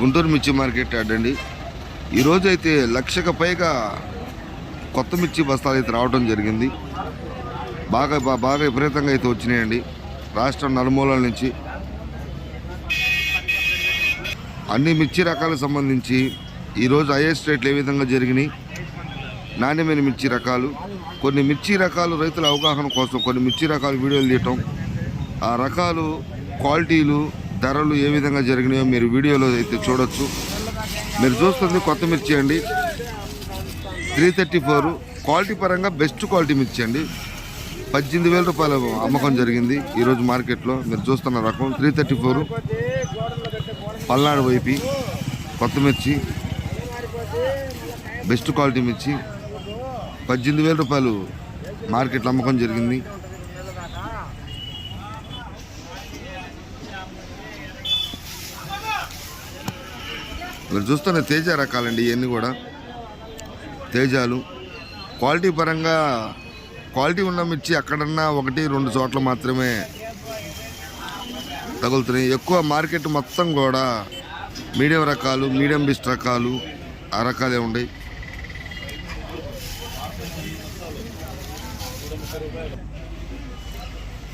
గుంటూరు మిర్చి మార్కెట్ ఆడండి ఈరోజు అయితే లక్షకు పైగా కొత్త మిర్చి బస్తాలు అయితే రావడం జరిగింది. బాగా బాగా విపరీతంగా అయితే వచ్చినాయండి. రాష్ట్రం నలుమూలల నుంచి. అన్ని మిర్చి రకాలకు సంబంధించి ఈరోజు హైయెస్ట్ రేట్లు ఏ విధంగా జరిగినాయి? నాణ్యమైన మిర్చి రకాలు. కొన్ని మిర్చి రకాలు రైతుల అవగాహన కోసం కొన్ని మిర్చి రకాలు వీడియోలు తీయటం. ఆ రకాలు క్వాలిటీలు ధరలు ఏ విధంగా జరిగినాయో మీరు వీడియోలో అయితే చూడొచ్చు. మీరు చూస్తుంది కొత్త మిర్చి అండి. త్రీ థర్టీ ఫోర్ క్వాలిటీ పరంగా బెస్ట్ క్వాలిటీ మిర్చి అండి. పద్దెనిమిది వేల రూపాయల అమ్మకం జరిగింది ఈరోజు మార్కెట్లో. మీరు చూస్తున్న రకం త్రీ థర్టీ ఫోర్ పల్నాడు వైపు కొత్త మిర్చి. బెస్ట్ క్వాలిటీ మిర్చి. పద్దెనిమిది వేల రూపాయలు మార్కెట్లో అమ్మకం జరిగింది. మీరు చూస్తున్న తేజ రకాలండి ఇవన్నీ కూడా. తేజాలు. క్వాలిటీ పరంగా క్వాలిటీ ఉన్న మిర్చి ఎక్కడన్నా ఒకటి రెండు చోట్ల మాత్రమే తగులుతున్నాయి. ఎక్కువ మార్కెట్ మొత్తం కూడా మీడియం రకాలు మీడియం బిస్ట్ రకాలు ఆ రకాలే ఉన్నాయి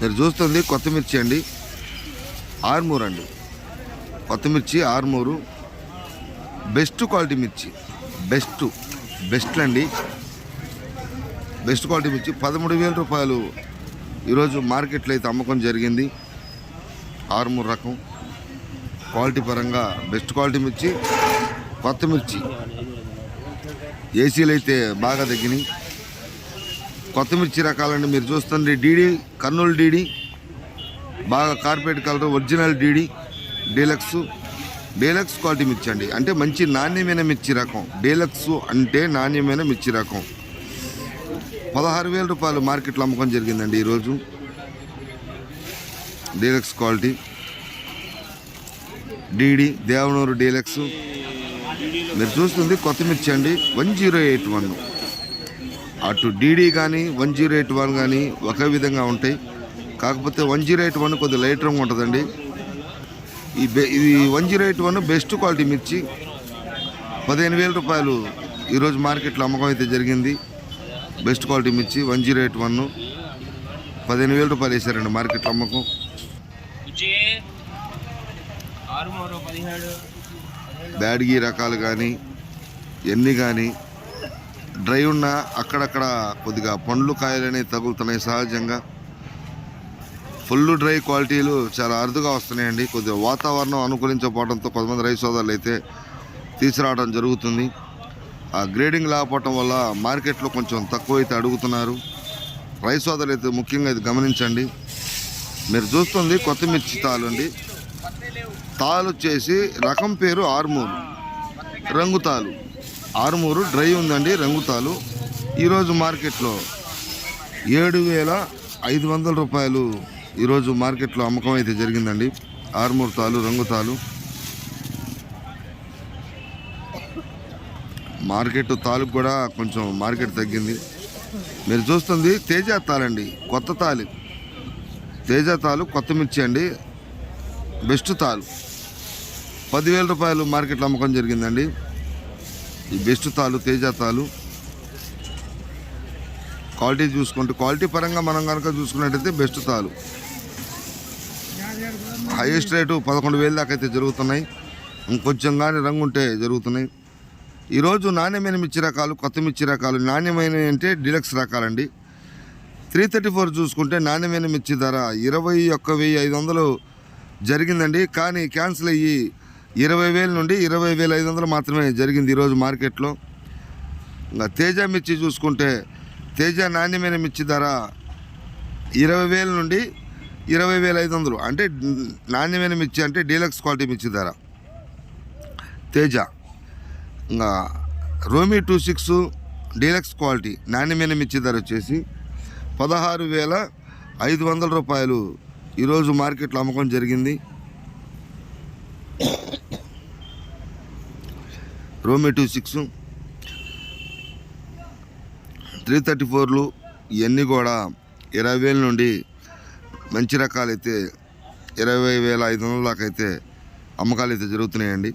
మీరు చూస్తుంది కొత్త మిర్చి అండి. ఆర్మూర్ అండి. కొత్త మిర్చి ఆర్మూరు. బెస్ట్ క్వాలిటీ మిర్చి. బెస్ట్. బెస్ట్ అండి బెస్ట్ క్వాలిటీ మిర్చి. పదమూడు వేల రూపాయలు ఈరోజు మార్కెట్లో అయితే అమ్మకం జరిగింది. ఆరుమూరు రకం. క్వాలిటీ పరంగా బెస్ట్ క్వాలిటీ మిర్చి. కొత్త మిర్చి. ఏసీలు అయితే బాగా తగ్గినాయి. కొత్త మిర్చి రకాలండి మీరు చూస్తుంది డీడీ కర్నూలు డీడీ బాగా carpet colour original DD deluxe deluxe quality మిర్చి అండి అంటే మంచి నాణ్యమైన మిర్చి రకం. డీలక్స్ అంటే నాణ్యమైన మిర్చి రకం. పదహారు వేల రూపాయలు మార్కెట్లో అమ్మకం జరిగిందండి ఈరోజు. Deluxe quality. DD Devanur deluxe. మీరు చూస్తుంది కొత్త మిర్చి అండి వన్ జీరో ఎయిట్ వన్. అటు డీడీ కానీ వన్ జీరో ఎయిట్ వన్ కానీ ఒకే విధంగా ఉంటాయి. కాకపోతే వన్ జీరో ఎయిట్ వన్ కొద్దిగా లైట్ రంగు ఉంటుందండి. ఈ బె ఇది one zero eight one best quality మిర్చి. పదిహేను వేల రూపాయలు ఈరోజు మార్కెట్లో అమ్మకం అయితే జరిగింది. బెస్ట్ క్వాలిటీ మిర్చి వన్ జీరో ఎయిట్ వన్. పదిహేను వేల రూపాయలు వేసారండి మార్కెట్లో అమ్మకం. బ్యాడ్గీ రకాలు కానీ ఎన్ని కానీ డ్రై ఉన్న అక్కడక్కడ కొద్దిగా పండ్లు కాయలు అనేవి తగులుతున్నాయి సహజంగా. ఫుల్ డ్రై క్వాలిటీలు చాలా అరుదుగా వస్తున్నాయండి. కొద్దిగా వాతావరణం అనుకూలించకపోవడంతో కొంతమంది రైతు సోదరులు అయితే తీసుకురావడం జరుగుతుంది. ఆ గ్రేడింగ్ లేకపోవటం వల్ల మార్కెట్లో కొంచెం తక్కువ అయితే అడుగుతున్నారు. రైతు సోదరులు అయితే ముఖ్యంగా ఇది గమనించండి. మీరు చూస్తుంది కొత్తమిర్చి తాలు అండి. తాలు వచ్చేసి రకం పేరు ఆర్మూరు. రంగుతాలు ఆరుమూరు డ్రై ఉందండి రంగుతాలు ఈరోజు మార్కెట్లో ఏడు వేల ఐదు వందల రూపాయలు ఈరోజు మార్కెట్లో అమ్మకం అయితే జరిగిందండి. ఆర్మూర్ తాలు రంగుతాలు మార్కెట్ తాలుకు కూడా కొంచెం మార్కెట్ తగ్గింది. మీరు చూస్తుంది తేజ తాలండి కొత్త తాలి. తేజ తాలు కొత్త మిర్చి అండి. బెస్ట్ తాలు. పదివేల రూపాయలు మార్కెట్లో అమ్మకం జరిగిందండి. ఈ బెస్ట్ తాలు తేజ తాలు. క్వాలిటీ చూసుకుంటే క్వాలిటీ పరంగా మనం కనుక చూసుకున్నట్టయితే బెస్ట్ తాలు. హైయెస్ట్ రేటు పదకొండు వేలు దాకా అయితే జరుగుతున్నాయి. ఇంకొంచెం కానీ రంగు ఉంటే జరుగుతున్నాయి. ఈరోజు నాణ్యమైన మిర్చి రకాలు కొత్త మిర్చి రకాలు నాణ్యమైన అంటే డిలక్స్ రకాలండి. త్రీ థర్టీ ఫోర్ చూసుకుంటే నాణ్యమైన మిర్చి ధర ఇరవై ఒక్క వెయ్యి ఐదు వందలు జరిగిందండి. కానీ క్యాన్సిల్ అయ్యి ఇరవై వేల నుండి ఇరవై వేల ఐదు వందలు మాత్రమే జరిగింది ఈరోజు మార్కెట్లో. ఇంకా తేజ మిర్చి చూసుకుంటే తేజ నాణ్యమైన మిర్చి ధర ఇరవై వేల నుండి ఇరవై వేల ఐదు వందలు. అంటే నాణ్యమైన మిర్చి అంటే డీలక్స్ క్వాలిటీ మిర్చి ధర. తేజ. ఇంకా రోమీ టూ సిక్స్ డీలక్స్ క్వాలిటీ నాణ్యమైన మిర్చి ధర వచ్చేసి పదహారు వేల ఐదు వందల రూపాయలు. ఈరోజు మార్కెట్లో అమ్మకం జరిగింది. రోమీ టూ సిక్స్ త్రీ థర్టీ ఫోర్లు ఇవన్నీ కూడా ఇరవై వేల నుండి మంచి రకాలైతే ఇరవై వేల ఐదు వందల దాకా అయితే అమ్మకాలు అయితే జరుగుతున్నాయండి.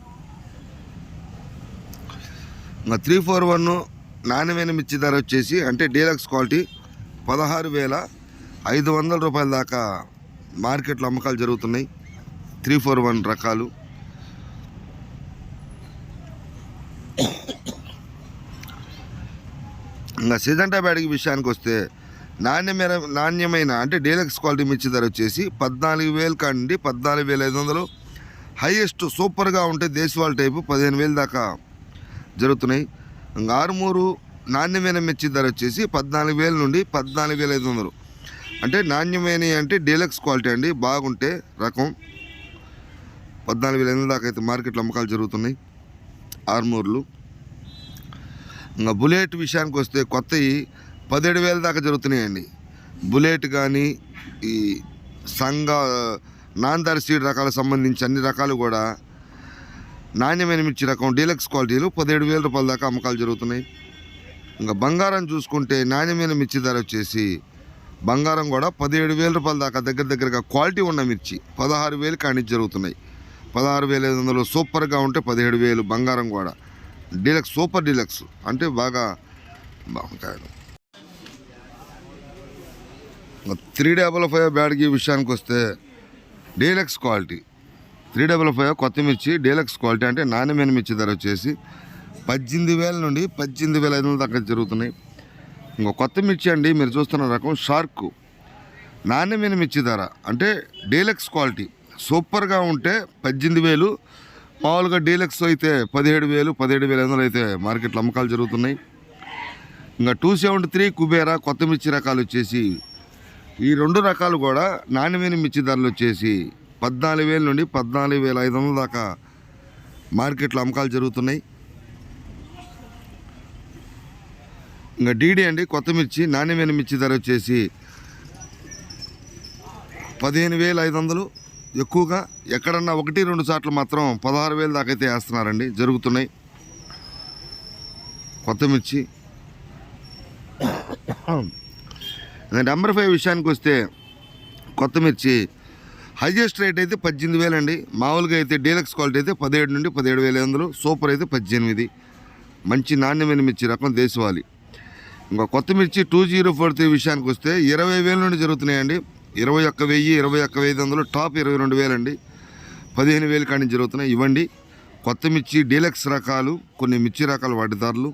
ఇంకా త్రీ ఫోర్ వన్ నాణ్యమైన మిర్చి ధర వచ్చేసి అంటే డీలక్స్ క్వాలిటీ పదహారు వేల ఐదు వందల రూపాయల దాకా మార్కెట్లో అమ్మకాలు జరుగుతున్నాయి. త్రీ ఫోర్ వన్ రకాలు. ఇంకా సీజన్ బ్యాడ్కి విషయానికి వస్తే నాణ్యమైన నాణ్యమైన అంటే డీలక్స్ క్వాలిటీ మిర్చి ధర వచ్చేసి పద్నాలుగు వేలు కాండి పద్నాలుగు వేల ఐదు వందలు. హైయెస్ట్ సూపర్గా ఉంటే దేశవాళ టైపు పదిహేను వేలు దాకా జరుగుతున్నాయి. ఇంకా ఆరుమూరు నాణ్యమైన మిర్చి ధర వచ్చేసి పద్నాలుగు వేల నుండి పద్నాలుగు వేల ఐదు వందలు. అంటే నాణ్యమైన అంటే డీలక్స్ క్వాలిటీ అండి బాగుంటే రకం. పద్నాలుగు వేల ఐదు దాకా అయితే మార్కెట్లో అమ్మకాలు జరుగుతున్నాయి. ఆర్మూర్లు. ఇంకా బుల్లెట్ విషయానికి వస్తే కొత్తవి పదిహేడు వేల దాకా జరుగుతున్నాయండి. బుల్లెట్ కానీ ఈ సంఘ నాందార్ సీడ్ రకాలకు సంబంధించి అన్ని రకాలు కూడా నాణ్యమైన మిర్చి రకం డీలక్స్ క్వాలిటీలు పదిహేడు వేల రూపాయల దాకా అమ్మకాలు జరుగుతున్నాయి. ఇంకా బంగారం చూసుకుంటే నాణ్యమైన మిర్చి ధర వచ్చేసి బంగారం కూడా పదిహేడు వేల రూపాయల దాకా దగ్గర దగ్గరగా క్వాలిటీ ఉన్న మిర్చి పదహారు వేలు కానీ జరుగుతున్నాయి. పదహారు వేల ఐదు వందలు సూపర్గా ఉంటే పదిహేడు వేలు బంగారం కూడా. డీలక్స్ సూపర్ డీలక్స్ అంటే బాగా బాగుంటాయి త్రీ డబల్ ఫైవ్ బ్యాట్కి విషయానికి వస్తే deluxe quality. Three double five కొత్త మిర్చి డీలక్స్ క్వాలిటీ అంటే నాణ్యమైన మిర్చి ధర వచ్చేసి పద్దెనిమిది వేల నుండి పద్దెనిమిది వేల ఐదు వందల దాకా జరుగుతున్నాయి. ఇంకో కొత్త మిర్చి అండి మీరు చూస్తున్న రకం షార్క్. నాణ్యమైన మిర్చి ధర అంటే డీలక్స్ క్వాలిటీ. సూపర్గా ఉంటే పద్దెనిమిది వేలు మామూలుగా డీలక్స్ అయితే పదిహేడు వేలు పదిహేడు వేల ఐదు వందలు అయితే మార్కెట్లో అమ్మకాలు జరుగుతున్నాయి. ఇంకా టూ సెవెంటీ త్రీ కుబేరా కొత్త మిర్చి రకాలు వచ్చేసి ఈ రెండు రకాలు కూడా నాణ్యమైన మిర్చి ధరలు వచ్చేసి పద్నాలుగు వేల నుండి పద్నాలుగు వేల ఐదు వందల దాకా మార్కెట్లో అమ్మకాలు జరుగుతున్నాయి. ఇంకా డీడీ అండి కొత్త మిర్చి నాణ్యమైన మిర్చి ధర వచ్చేసి పదిహేను వేల ఐదు వందలు. ఎక్కువగా ఎక్కడన్నా ఒకటి రెండు సార్లు మాత్రం పదహారు వేలు దాకా అయితే వేస్తున్నారండి. జరుగుతున్నాయి. కొత్త మిర్చి. నెంబర్ ఫైవ్ విషయానికి వస్తే కొత్త మిర్చి. హైయెస్ట్ రేట్ అయితే పద్దెనిమిది వేలండి మామూలుగా అయితే డీలక్స్ క్వాలిటీ అయితే పదిహేడు నుండి పదిహేడు వేల ఐదు సూపర్ అయితే పద్దెనిమిది. మంచి నాణ్యమైన మిర్చి రకం దేశవాళీ. ఇంకా కొత్త మిర్చి టూ జీరో ఫోర్ త్రీ విషయానికి వస్తే ఇరవై వేల నుండి జరుగుతున్నాయండి. ఇరవై ఒక్క వెయ్యి ఇరవై ఒక్క వెయ్యి ఐదు వందలు టాప్ ఇరవై రెండు వేలండి పదిహేను వేలు కానీ జరుగుతున్నాయి. ఇవ్వండి. కొత్త మిర్చి డీలక్స్ రకాలు కొన్ని మిర్చి రకాల వాటి ధరలు